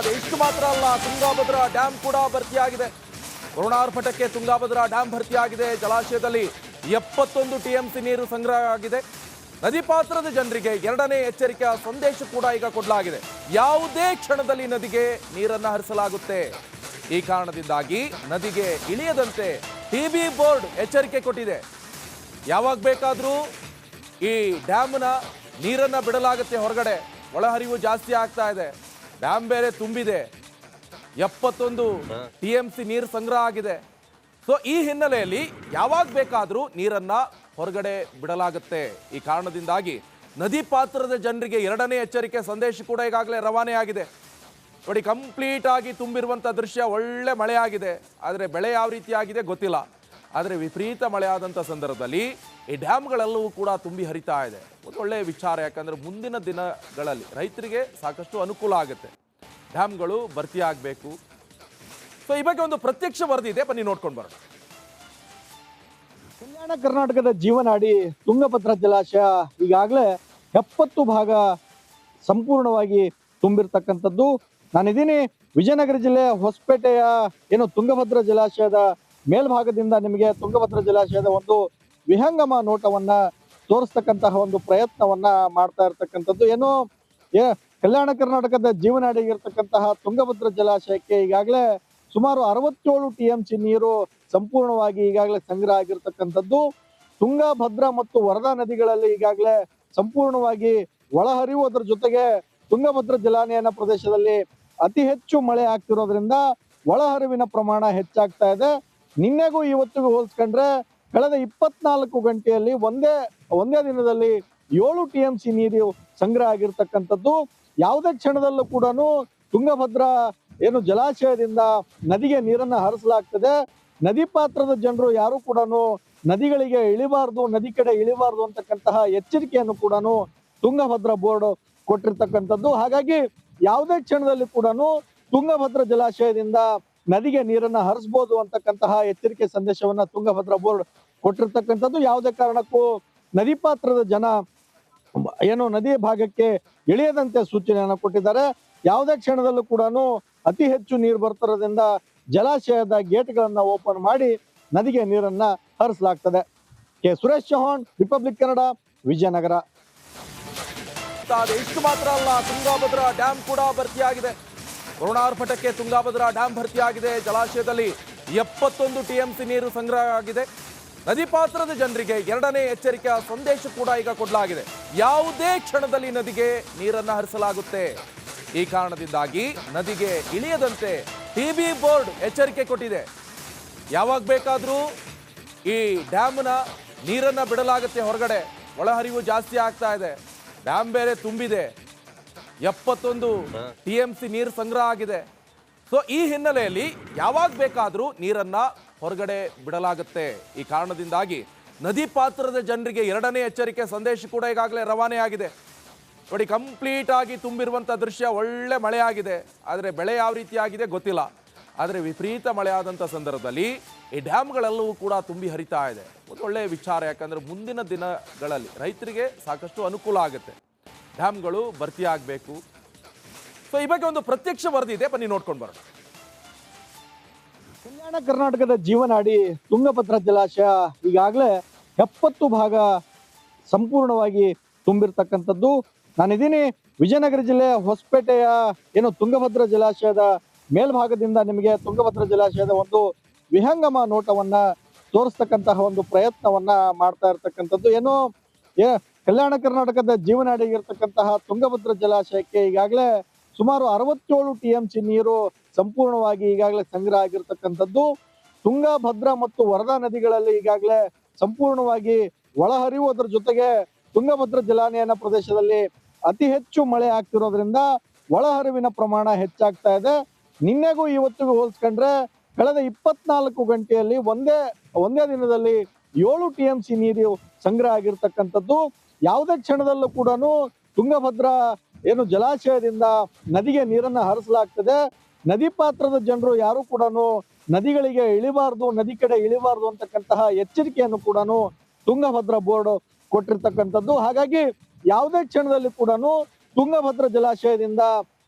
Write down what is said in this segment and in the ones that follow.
ಇದೆ ಇಷ್ಟು ಮಾತ್ರ ಅಲ್ಲ, ತುಂಗಾಭದ್ರಾ ಡ್ಯಾಮ್ ಕೂಡ ಭರ್ತಿಯಾಗಿದೆ. ಕರುಣಾರ್ಭಟಕ್ಕೆ ತುಂಗಾಭದ್ರಾ ಡ್ಯಾಮ್ ಭರ್ತಿಯಾಗಿದೆ. ಜಲಾಶಯದಲ್ಲಿ ಎಪ್ಪತ್ತೊಂದು ಟಿಎಂಸಿ ನೀರು ಸಂಗ್ರಹ ಆಗಿದೆ. ನದಿ ಪಾತ್ರದ ಜನರಿಗೆ ಎರಡನೇ ಎಚ್ಚರಿಕೆಯ ಸಂದೇಶ ಕೂಡ ಈಗ ಕೊಡಲಾಗಿದೆ. ಯಾವುದೇ ಕ್ಷಣದಲ್ಲಿ ನದಿಗೆ ನೀರನ್ನು ಹರಿಸಲಾಗುತ್ತೆ. ಈ ಕಾರಣದಿಂದಾಗಿ ನದಿಗೆ ಇಳಿಯದಂತೆ ಟಿಬಿ ಬೋರ್ಡ್ ಎಚ್ಚರಿಕೆ ಕೊಟ್ಟಿದೆ. ಯಾವಾಗ ಬೇಕಾದರೂ ಈ ಡ್ಯಾಮ್ನ ನೀರನ್ನು ಬಿಡಲಾಗುತ್ತೆ ಹೊರಗಡೆ. ಒಳಹರಿವು ಜಾಸ್ತಿ ಆಗ್ತಾ ಇದೆ. ಡ್ಯಾಮ್ ಬೇರೆ ತುಂಬಿದೆ. ಎಪ್ಪತ್ತೊಂದು ಟಿ ಎಂ ಸಿ ನೀರು ಸಂಗ್ರಹ ಆಗಿದೆ. ಸೊ ಈ ಹಿನ್ನೆಲೆಯಲ್ಲಿ ಯಾವಾಗ ಬೇಕಾದರೂ ನೀರನ್ನ ಹೊರಗಡೆ ಬಿಡಲಾಗುತ್ತೆ. ಈ ಕಾರಣದಿಂದಾಗಿ ನದಿ ಪಾತ್ರದ ಜನರಿಗೆ ಎರಡನೇ ಎಚ್ಚರಿಕೆ ಸಂದೇಶ ಕೂಡ ಈಗಾಗಲೇ ರವಾನೆ ಆಗಿದೆ. ನೋಡಿ ಕಂಪ್ಲೀಟ್ ಆಗಿ ತುಂಬಿರುವಂಥ ದೃಶ್ಯ ಒಳ್ಳೆ ಮಳೆ ಆಗಿದೆ ಆದರೆ ಬೆಳೆ ಯಾವ ರೀತಿ ಆಗಿದೆ ಗೊತ್ತಿಲ್ಲ. ಆದರೆ ವಿಪರೀತ ಮಳೆ ಆದಂಥ ಸಂದರ್ಭದಲ್ಲಿ ಈ ಡ್ಯಾಮ್ಗಳೆಲ್ಲವೂ ಕೂಡ ತುಂಬಿ ಹರಿತಾ ಇದೆ. ಒಂದು ಒಳ್ಳೆಯ ವಿಚಾರ, ಯಾಕಂದರೆ ಮುಂದಿನ ದಿನಗಳಲ್ಲಿ ರೈತರಿಗೆ ಸಾಕಷ್ಟು ಅನುಕೂಲ ಆಗುತ್ತೆ. ಡ್ಯಾಮ್ಗಳು ಭರ್ತಿ ಆಗಬೇಕು. ಸೊ ಈ ಬಗ್ಗೆ ಒಂದು ಪ್ರತ್ಯಕ್ಷ ವರದಿ ಇದೆ, ಬನ್ನಿ ನೋಡ್ಕೊಂಡು ಬರೋಣ. ಕಲ್ಯಾಣ ಕರ್ನಾಟಕದ ಜೀವನಾಡಿ ತುಂಗಭದ್ರಾ ಜಲಾಶಯ ಈಗಾಗಲೇ ಎಪ್ಪತ್ತು ಭಾಗ ಸಂಪೂರ್ಣವಾಗಿ ತುಂಬಿರ್ತಕ್ಕಂಥದ್ದು. ನಾನಿದ್ದೀನಿ ವಿಜಯನಗರ ಜಿಲ್ಲೆಯ ಹೊಸಪೇಟೆಯ, ಏನು ತುಂಗಭದ್ರಾ ಜಲಾಶಯದ ಮೇಲ್ಭಾಗದಿಂದ ನಿಮಗೆ ತುಂಗಭದ್ರ ಜಲಾಶಯದ ಒಂದು ವಿಹಂಗಮ ನೋಟವನ್ನ ತೋರಿಸ್ತಕ್ಕಂತಹ ಒಂದು ಪ್ರಯತ್ನವನ್ನ ಮಾಡ್ತಾ ಇರ್ತಕ್ಕಂಥದ್ದು. ಏನು, ಏ, ಕಲ್ಯಾಣ ಕರ್ನಾಟಕದ ಜೀವನಾಡಿಗಿರ್ತಕ್ಕಂತಹ ತುಂಗಭದ್ರ ಜಲಾಶಯಕ್ಕೆ ಈಗಾಗಲೇ ಸುಮಾರು ಅರವತ್ತೇಳು ಟಿ ಎಂ ಸಿ ನೀರು ಸಂಪೂರ್ಣವಾಗಿ ಈಗಾಗಲೇ ಸಂಗ್ರಹ ಆಗಿರ್ತಕ್ಕಂಥದ್ದು. ತುಂಗಭದ್ರಾ ಮತ್ತು ವರದಾ ನದಿಗಳಲ್ಲಿ ಈಗಾಗಲೇ ಸಂಪೂರ್ಣವಾಗಿ ಒಳಹರಿವು ಅದರ ಜೊತೆಗೆ ತುಂಗಭದ್ರಾ ಜಲಾನಯನ ಪ್ರದೇಶದಲ್ಲಿ ಅತಿ ಹೆಚ್ಚು ಮಳೆ ಆಗ್ತಿರೋದ್ರಿಂದ ಒಳಹರಿವಿನ ಪ್ರಮಾಣ ಹೆಚ್ಚಾಗ್ತಾ ಇದೆ. ನಿನ್ನೆಗೂ ಇವತ್ತಿಗೂ ಹೋಲಿಸ್ಕೊಂಡ್ರೆ ಕಳೆದ ಇಪ್ಪತ್ನಾಲ್ಕು ಗಂಟೆಯಲ್ಲಿ ಒಂದೇ ಒಂದೇ ದಿನದಲ್ಲಿ ಏಳು ಟಿ ಎಂ ಸಿ ನೀರು ಸಂಗ್ರಹ ಆಗಿರ್ತಕ್ಕಂಥದ್ದು. ಯಾವುದೇ ಕ್ಷಣದಲ್ಲೂ ಕೂಡ ತುಂಗಭದ್ರಾ ಏನು ಜಲಾಶಯದಿಂದ ನದಿಗೆ ನೀರನ್ನ ಹರಿಸಲಾಗ್ತದೆ. ನದಿ ಪಾತ್ರದ ಜನರು ಯಾರು ಕೂಡ ನದಿಗಳಿಗೆ ಇಳಿಬಾರ್ದು, ನದಿ ಕಡೆ ಇಳಿಬಾರ್ದು ಅಂತಕ್ಕಂತಹ ಎಚ್ಚರಿಕೆಯನ್ನು ಕೂಡ ತುಂಗಭದ್ರಾ ಬೋರ್ಡ್ ಕೊಟ್ಟಿರ್ತಕ್ಕಂಥದ್ದು. ಹಾಗಾಗಿ ಯಾವುದೇ ಕ್ಷಣದಲ್ಲಿ ಕೂಡ ತುಂಗಭದ್ರಾ ಜಲಾಶಯದಿಂದ ನದಿಗೆ ನೀರನ್ನ ಹರಿಸ್ಬೋದು ಅಂತಕ್ಕಂತಹ ಎಚ್ಚರಿಕೆ ಸಂದೇಶವನ್ನ ತುಂಗಭದ್ರಾ ಬೋರ್ಡ್ ಕೊಟ್ಟಿರ್ತಕ್ಕಂಥದ್ದು. ಯಾವುದೇ ಕಾರಣಕ್ಕೂ ನದಿ ಪಾತ್ರದ ಜನ ಏನು ನದಿ ಭಾಗಕ್ಕೆ ಇಳಿಯದಂತೆ ಸೂಚನೆಯನ್ನು ಕೊಟ್ಟಿದ್ದಾರೆ. ಯಾವುದೇ ಕ್ಷಣದಲ್ಲೂ ಕೂಡ ಅತಿ ಹೆಚ್ಚು ನೀರು ಬರ್ತಿರೋದ್ರಿಂದ ಜಲಾಶಯದ ಗೇಟ್ಗಳನ್ನ ಓಪನ್ ಮಾಡಿ ನದಿಗೆ ನೀರನ್ನ ಹರಿಸಲಾಗ್ತದೆ. K Suresh Chauhan, republic Kannada, Vijayanagara. ಇಷ್ಟು ಮಾತ್ರ ಅಲ್ಲ, ತುಂಗಾಭದ್ರಾ ಡ್ಯಾಮ್ ಕೂಡ ಭರ್ತಿಯಾಗಿದೆ. ಕರುಣಾರ್ಭಟಕ್ಕೆ ತುಂಗಾಭದ್ರಾ ಡ್ಯಾಂ ಭರ್ತಿಯಾಗಿದೆ. ಜಲಾಶಯದಲ್ಲಿ ಎಪ್ಪತ್ತೊಂದು ಟಿಎಂಸಿ ನೀರು ಸಂಗ್ರಹ ಆಗಿದೆ. ನದಿ ಪಾತ್ರದ ಜನರಿಗೆ ಎರಡನೇ ಎಚ್ಚರಿಕೆಯ ಸಂದೇಶ ಕೂಡ ಈಗ ಕೊಡಲಾಗಿದೆ. ಯಾವುದೇ ಕ್ಷಣದಲ್ಲಿ ನದಿಗೆ ನೀರನ್ನು ಹರಿಸಲಾಗುತ್ತೆ. ಈ ಕಾರಣದಿಂದಾಗಿ ನದಿಗೆ ಇಳಿಯದಂತೆ ಟಿಬಿ ಬೋರ್ಡ್ ಎಚ್ಚರಿಕೆ ಕೊಟ್ಟಿದೆ. ಯಾವಾಗ ಬೇಕಾದರೂ ಈ ಡ್ಯಾಮ್ನ ನೀರನ್ನು ಬಿಡಲಾಗುತ್ತೆ ಹೊರಗಡೆ. ಒಳಹರಿವು ಜಾಸ್ತಿ ಆಗ್ತಾ ಇದೆ. ಡ್ಯಾಮ್ ಬೇರೆ ತುಂಬಿದೆ. ಎಪ್ಪತ್ತೊಂದು ಟಿ ಎಂ ಸಿ ನೀರು ಸಂಗ್ರಹ ಆಗಿದೆ. ಸೊ ಈ ಹಿನ್ನೆಲೆಯಲ್ಲಿ ಯಾವಾಗ ಬೇಕಾದರೂ ನೀರನ್ನು ಹೊರಗಡೆ ಬಿಡಲಾಗುತ್ತೆ. ಈ ಕಾರಣದಿಂದಾಗಿ ನದಿ ಪಾತ್ರದ ಜನರಿಗೆ ಎರಡನೇ ಎಚ್ಚರಿಕೆ ಸಂದೇಶ ಕೂಡ ಈಗಾಗಲೇ ರವಾನೆ ಆಗಿದೆ. ನೋಡಿ ಕಂಪ್ಲೀಟ್ ಆಗಿ ತುಂಬಿರುವಂಥ ದೃಶ್ಯ ಒಳ್ಳೆ ಮಳೆ ಆಗಿದೆ ಆದರೆ ಬೆಳೆ ಯಾವ ರೀತಿ ಆಗಿದೆ ಗೊತ್ತಿಲ್ಲ. ಆದರೆ ವಿಪರೀತ ಮಳೆ ಆದಂಥ ಸಂದರ್ಭದಲ್ಲಿ ಈ ಡ್ಯಾಮ್ಗಳೆಲ್ಲವೂ ಕೂಡ ತುಂಬಿ ಹರಿತಾ ಇದೆ. ಒಂದು ಒಳ್ಳೆಯ ವಿಚಾರ ಯಾಕಂದರೆ ಮುಂದಿನ ದಿನಗಳಲ್ಲಿ ರೈತರಿಗೆ ಸಾಕಷ್ಟು ಅನುಕೂಲ ಆಗುತ್ತೆ. ಡ್ಯಾಮ್ಗಳು ಭರ್ತಿ ಆಗಬೇಕು. ಸೊ ಈ ಬಗ್ಗೆ ಒಂದು ಪ್ರತ್ಯಕ್ಷ ವರದಿ ಇದೆ. ಬನ್ನಿ, ನೋಡ್ಕೊಂಡು ಬರೋಣ. ಕಲ್ಯಾಣ ಕರ್ನಾಟಕದ ಜೀವನಾಡಿ ತುಂಗಭದ್ರಾ ಜಲಾಶಯ ಈಗಾಗಲೇ ಎಪ್ಪತ್ತು ಭಾಗ ಸಂಪೂರ್ಣವಾಗಿ ತುಂಬಿರ್ತಕ್ಕಂಥದ್ದು. ನಾನಿದ್ದೀನಿ ವಿಜಯನಗರ ಜಿಲ್ಲೆಯ ಹೊಸಪೇಟೆಯ ಏನು ತುಂಗಭದ್ರಾ ಜಲಾಶಯದ ಮೇಲ್ಭಾಗದಿಂದ ನಿಮಗೆ ತುಂಗಭದ್ರಾ ಜಲಾಶಯದ ಒಂದು ವಿಹಂಗಮ ನೋಟವನ್ನ ತೋರಿಸ್ತಕ್ಕಂತಹ ಒಂದು ಪ್ರಯತ್ನವನ್ನ ಮಾಡ್ತಾ ಇರ್ತಕ್ಕಂಥದ್ದು. ಏನು ಕಲ್ಯಾಣ ಕರ್ನಾಟಕದ ಜೀವನಾಡಿಗಿರ್ತಕ್ಕಂತಹ ತುಂಗಭದ್ರ ಜಲಾಶಯಕ್ಕೆ ಈಗಾಗಲೇ ಸುಮಾರು ಅರವತ್ತೇಳು ಟಿ ಎಂ ಸಿ ನೀರು ಸಂಪೂರ್ಣವಾಗಿ ಈಗಾಗಲೇ ಸಂಗ್ರಹ ಆಗಿರ್ತಕ್ಕಂಥದ್ದು. ತುಂಗಭದ್ರಾ ಮತ್ತು ವರದಾ ನದಿಗಳಲ್ಲಿ ಈಗಾಗಲೇ ಸಂಪೂರ್ಣವಾಗಿ ಒಳಹರಿವು ಅದರ ಜೊತೆಗೆ ತುಂಗಭದ್ರಾ ಜಲಾನಯನ ಪ್ರದೇಶದಲ್ಲಿ ಅತಿ ಹೆಚ್ಚು ಮಳೆ ಆಗ್ತಿರೋದ್ರಿಂದ ಒಳಹರಿವಿನ ಪ್ರಮಾಣ ಹೆಚ್ಚಾಗ್ತಾ ಇದೆ. ನಿನ್ನೆಗೂ ಇವತ್ತಿಗೂ ಹೋಲಿಸ್ಕೊಂಡ್ರೆ ಕಳೆದ ಇಪ್ಪತ್ನಾಲ್ಕು ಗಂಟೆಯಲ್ಲಿ ಒಂದೇ ಒಂದೇ ದಿನದಲ್ಲಿ ಏಳು ಟಿ ಎಂ ಸಿ ನೀರು ಸಂಗ್ರಹ ಆಗಿರ್ತಕ್ಕಂಥದ್ದು. ಯಾವುದೇ ಕ್ಷಣದಲ್ಲೂ ಕೂಡ ತುಂಗಭದ್ರಾ ಏನು ಜಲಾಶಯದಿಂದ ನದಿಗೆ ನೀರನ್ನ ಹರಿಸಲಾಗ್ತದೆ. ನದಿ ಪಾತ್ರದ ಜನರು ಯಾರು ಕೂಡ ನದಿಗಳಿಗೆ ಇಳಿಬಾರದು, ನದಿ ಕಡೆ ಇಳಿಬಾರದು ಅಂತಕ್ಕಂತಹ ಎಚ್ಚರಿಕೆಯನ್ನು ಕೂಡ ತುಂಗಭದ್ರಾ ಬೋರ್ಡ್ ಕೊಟ್ಟಿರ್ತಕ್ಕಂಥದ್ದು. ಹಾಗಾಗಿ ಯಾವುದೇ ಕ್ಷಣದಲ್ಲಿ ಕೂಡ ತುಂಗಭದ್ರಾ ಜಲಾಶಯದಿಂದ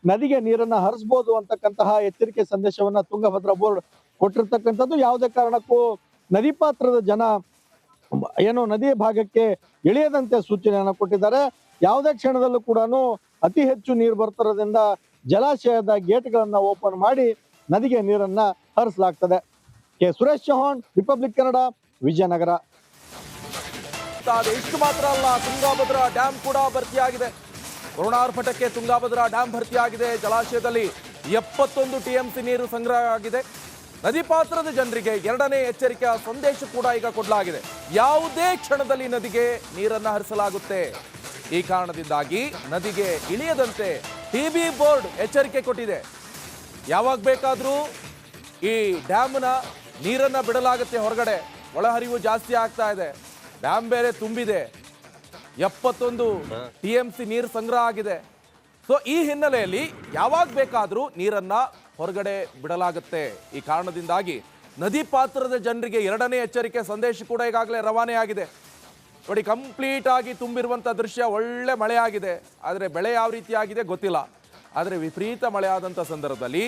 ನದಿಗೆ ನೀರನ್ನ ಹರಿಸಬಹುದು ಅಂತಕ್ಕಂತಹ ಎಚ್ಚರಿಕೆ ಸಂದೇಶವನ್ನ ತುಂಗಭದ್ರಾ ಬೋರ್ಡ್ ಕೊಟ್ಟಿರ್ತಕ್ಕಂಥದ್ದು. ಯಾವುದೇ ಕಾರಣಕ್ಕೂ ನದಿ ಪಾತ್ರದ ಜನ ಏನು ನದಿ ಭಾಗಕ್ಕೆ ಇಳಿಯದಂತೆ ಸೂಚನೆಯನ್ನು ಕೊಟ್ಟಿದ್ದಾರೆ. ಯಾವುದೇ ಕ್ಷಣದಲ್ಲೂ ಕೂಡ ಅತಿ ಹೆಚ್ಚು ನೀರು ಬರ್ತಿರೋದ್ರಿಂದ ಜಲಾಶಯದ ಗೇಟ್ಗಳನ್ನ ಓಪನ್ ಮಾಡಿ ನದಿಗೆ ನೀರನ್ನ ಹರಿಸಲಾಗ್ತದೆ. K Suresh Chauhan, republic Kannada, Vijayanagara. ಇಷ್ಟು ಮಾತ್ರ ಅಲ್ಲ, ತುಂಗಾಭದ್ರಾ ಡ್ಯಾಮ್ ಕೂಡ ಭರ್ತಿಯಾಗಿದೆ. ಕರುಣಾರ್ಪಟಕ್ಕೆ ತುಂಗಾಭದ್ರಾ ಡ್ಯಾಮ್ ಭರ್ತಿಯಾಗಿದೆ. ಜಲಾಶಯದಲ್ಲಿ ಎಪ್ಪತ್ತೊಂದು ಟಿಎಂಸಿ ನೀರು ಸಂಗ್ರಹ ಆಗಿದೆ. ನದಿ ಪಾತ್ರದ ಜನರಿಗೆ ಎರಡನೇ ಎಚ್ಚರಿಕೆಯ ಸಂದೇಶ ಕೂಡ ಈಗ ಕೊಡಲಾಗಿದೆ. ಯಾವುದೇ ಕ್ಷಣದಲ್ಲಿ ನದಿಗೆ ನೀರನ್ನು ಹರಿಸಲಾಗುತ್ತೆ. ಈ ಕಾರಣದಿಂದಾಗಿ ನದಿಗೆ ಇಳಿಯದಂತೆ ಟಿವಿ ಬೋರ್ಡ್ ಎಚ್ಚರಿಕೆ ಕೊಟ್ಟಿದೆ. ಯಾವಾಗ ಬೇಕಾದರೂ ಈ ಡ್ಯಾಮ್ನ ನೀರನ್ನು ಬಿಡಲಾಗುತ್ತೆ ಹೊರಗಡೆ. ಒಳಹರಿವು ಜಾಸ್ತಿ ಆಗ್ತಾ ಇದೆ. ಡ್ಯಾಮ್ ಬೇರೆ ತುಂಬಿದೆ. ಎಪ್ಪತ್ತೊಂದು ಟಿ ಎಂ ಸಿ ನೀರು ಸಂಗ್ರಹ ಆಗಿದೆ. ಸೊ ಈ ಹಿನ್ನೆಲೆಯಲ್ಲಿ ಯಾವಾಗ ಬೇಕಾದರೂ ನೀರನ್ನ ಹೊರಗಡೆ ಬಿಡಲಾಗುತ್ತೆ. ಈ ಕಾರಣದಿಂದಾಗಿ ನದಿ ಪಾತ್ರದ ಜನರಿಗೆ ಎರಡನೇ ಎಚ್ಚರಿಕೆ ಸಂದೇಶ ಕೂಡ ಈಗಾಗಲೇ ರವಾನೆ ಆಗಿದೆ ನೋಡಿ ಕಂಪ್ಲೀಟ್ ಆಗಿ ತುಂಬಿರುವಂಥ ದೃಶ್ಯ ಒಳ್ಳೆ ಮಳೆ ಆಗಿದೆ ಆದರೆ ಬೆಳೆ ಯಾವ ರೀತಿ ಆಗಿದೆ ಗೊತ್ತಿಲ್ಲ. ಆದರೆ ವಿಪರೀತ ಮಳೆ ಆದಂಥ ಸಂದರ್ಭದಲ್ಲಿ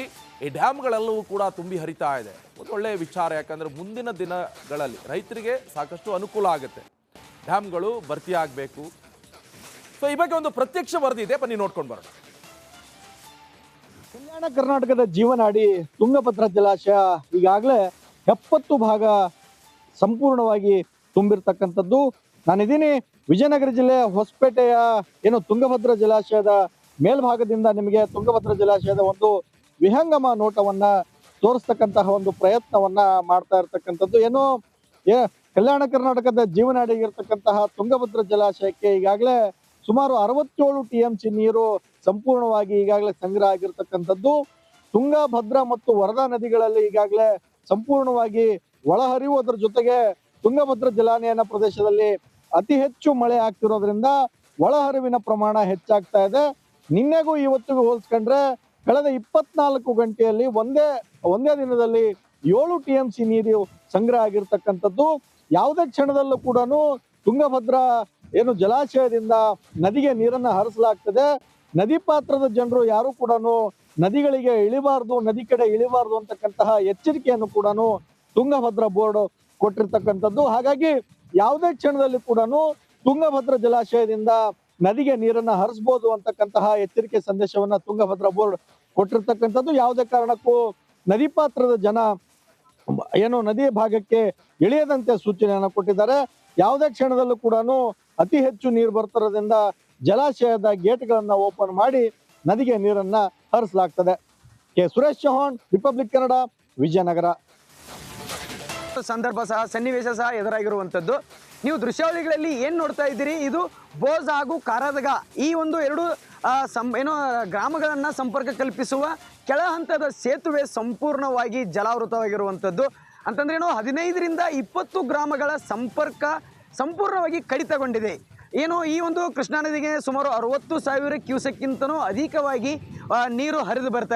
ಈ ಡ್ಯಾಮ್ಗಳೆಲ್ಲವೂ ಕೂಡ ತುಂಬಿ ಹರಿತಾ ಇದೆ. ಒಂದು ಒಳ್ಳೆಯ ವಿಚಾರ, ಯಾಕಂದರೆ ಮುಂದಿನ ದಿನಗಳಲ್ಲಿ ರೈತರಿಗೆ ಸಾಕಷ್ಟು ಅನುಕೂಲ ಆಗುತ್ತೆ. ಡ್ಯಾಮ್ಗಳು ಭರ್ತಿಯಾಗಬೇಕು. ಸೊ ಈ ಬಗ್ಗೆ ಒಂದು ಪ್ರತ್ಯಕ್ಷ ವರದಿ ಇದೆ. ಬನ್ನಿ ನೋಡ್ಕೊಂಡು ಬರೋಣ. ಕಲ್ಯಾಣ ಕರ್ನಾಟಕದ ಜೀವನಾಡಿ ತುಂಗಭದ್ರಾ ಜಲಾಶಯ ಈಗಾಗಲೇ ಎಪ್ಪತ್ತು ಭಾಗ ಸಂಪೂರ್ಣವಾಗಿ ತುಂಬಿರ್ತಕ್ಕಂಥದ್ದು. ನಾನಿದ್ದೀನಿ ವಿಜಯನಗರ ಜಿಲ್ಲೆ ಹೊಸಪೇಟೆಯ ಏನು ತುಂಗಭದ್ರ ಜಲಾಶಯದ ಮೇಲ್ಭಾಗದಿಂದ ನಿಮಗೆ ತುಂಗಭದ್ರಾ ಜಲಾಶಯದ ಒಂದು ವಿಹಂಗಮ ನೋಟವನ್ನ ತೋರಿಸ್ತಕ್ಕಂತಹ ಒಂದು ಪ್ರಯತ್ನವನ್ನ ಮಾಡ್ತಾ ಇರ್ತಕ್ಕಂಥದ್ದು. ಏನು ಕಲ್ಯಾಣ ಕರ್ನಾಟಕದ ಜೀವನಾಡಿಗಿರ್ತಕ್ಕಂತಹ ತುಂಗಭದ್ರ ಜಲಾಶಯಕ್ಕೆ ಈಗಾಗಲೇ ಸುಮಾರು ಅರವತ್ತೇಳು ಟಿ ಎಂ ಸಿ ನೀರು ಸಂಪೂರ್ಣವಾಗಿ ಈಗಾಗಲೇ ಸಂಗ್ರಹ ಆಗಿರ್ತಕ್ಕಂಥದ್ದು. ತುಂಗಭದ್ರಾ ಮತ್ತು ವರದಾ ನದಿಗಳಲ್ಲಿ ಈಗಾಗಲೇ ಸಂಪೂರ್ಣವಾಗಿ ಒಳಹರಿವು. ಅದರ ಜೊತೆಗೆ ತುಂಗಭದ್ರಾ ಜಲಾನಯನ ಪ್ರದೇಶದಲ್ಲಿ ಅತಿ ಹೆಚ್ಚು ಮಳೆ ಆಗ್ತಿರೋದ್ರಿಂದ ಒಳಹರಿವಿನ ಪ್ರಮಾಣ ಹೆಚ್ಚಾಗ್ತಾ ಇದೆ. ನಿನ್ನೆಗೂ ಇವತ್ತಿಗೂ ಹೋಲಿಸ್ಕೊಂಡ್ರೆ ಕಳೆದ ಇಪ್ಪತ್ನಾಲ್ಕು ಗಂಟೆಯಲ್ಲಿ ಒಂದೇ ಒಂದೇ ದಿನದಲ್ಲಿ ಏಳು ಟಿ ಎಂ ಸಿ ನೀರು ಸಂಗ್ರಹ ಆಗಿರ್ತಕ್ಕಂಥದ್ದು. ಯಾವುದೇ ಕ್ಷಣದಲ್ಲೂ ಕೂಡ ತುಂಗಭದ್ರಾ ಏನು ಜಲಾಶಯದಿಂದ ನದಿಗೆ ನೀರನ್ನ ಹರಿಸಲಾಗ್ತದೆ. ನದಿ ಪಾತ್ರದ ಜನರು ಯಾರು ಕೂಡ ನದಿಗಳಿಗೆ ಇಳಿಬಾರ್ದು, ನದಿ ಕಡೆ ಇಳಿಬಾರ್ದು ಅಂತಕ್ಕಂತಹ ಎಚ್ಚರಿಕೆಯನ್ನು ಕೂಡ ತುಂಗಭದ್ರಾ ಬೋರ್ಡ್ ಕೊಟ್ಟಿರ್ತಕ್ಕಂಥದ್ದು. ಹಾಗಾಗಿ ಯಾವುದೇ ಕ್ಷಣದಲ್ಲಿ ಕೂಡ ತುಂಗಭದ್ರಾ ಜಲಾಶಯದಿಂದ ನದಿಗೆ ನೀರನ್ನ ಹರಿಸಬಹುದು ಅಂತಕ್ಕಂತಹ ಎಚ್ಚರಿಕೆ ಸಂದೇಶವನ್ನ ತುಂಗಭದ್ರಾ ಬೋರ್ಡ್ ಕೊಟ್ಟಿರ್ತಕ್ಕಂಥದ್ದು. ಯಾವುದೇ ಕಾರಣಕ್ಕೂ ನದಿ ಪಾತ್ರದ ಜನ ಏನು ನದಿ ಭಾಗಕ್ಕೆ ಇಳಿಯದಂತೆ ಸೂಚನೆಯನ್ನು ಕೊಟ್ಟಿದ್ದಾರೆ. ಯಾವುದೇ ಕ್ಷಣದಲ್ಲೂ ಕೂಡ ಅತಿ ಹೆಚ್ಚು ನೀರು ಬರ್ತಿರೋದ್ರಿಂದ ಜಲಾಶಯದ ಗೇಟ್ಗಳನ್ನ ಓಪನ್ ಮಾಡಿ ನದಿಗೆ ನೀರನ್ನ ಹರಿಸಲಾಗ್ತದೆ. ಕೆ. ಸುರೇಶ್ ಚೌಹಾಣ್ ರಿಪಬ್ಲಿಕ್ ಕನ್ನಡ ವಿಜಯನಗರ. ಸಂದರ್ಭ ಸಹ, ಸನ್ನಿವೇಶ ಸಹ ಎದುರಾಗಿರುವಂಥದ್ದು. ನೀವು ದೃಶ್ಯಾವಳಿಗಳಲ್ಲಿ ಏನು ನೋಡ್ತಾ ಇದ್ದೀರಿ? ಇದು ಬೋಸ್ ಹಾಗೂ ಕಾರದಗ ಈ ಒಂದು ಎರಡು ಸಂ, ಏನೋ ಗ್ರಾಮಗಳನ್ನು ಸಂಪರ್ಕ ಕಲ್ಪಿಸುವ ಕೆಳ ಹಂತದ ಸೇತುವೆ ಸಂಪೂರ್ಣವಾಗಿ ಜಲಾವೃತವಾಗಿರುವಂಥದ್ದು. ಅಂತಂದ್ರೆ ಏನು ಹದಿನೈದರಿಂದ ಇಪ್ಪತ್ತು ಗ್ರಾಮಗಳ ಸಂಪರ್ಕ ಸಂಪೂರ್ಣವಾಗಿ ಕಡಿತಗೊಂಡಿದೆ. ಏನು ಈ ಒಂದು ಕೃಷ್ಣಾ ನದಿಗೆ ಸುಮಾರು ಅರವತ್ತು ಸಾವಿರ ಕ್ಯೂಸೆಕ್ಕಿಂತನೂ ಅಧಿಕವಾಗಿ ನೀರು ಹರಿದು ಬರ್ತಾ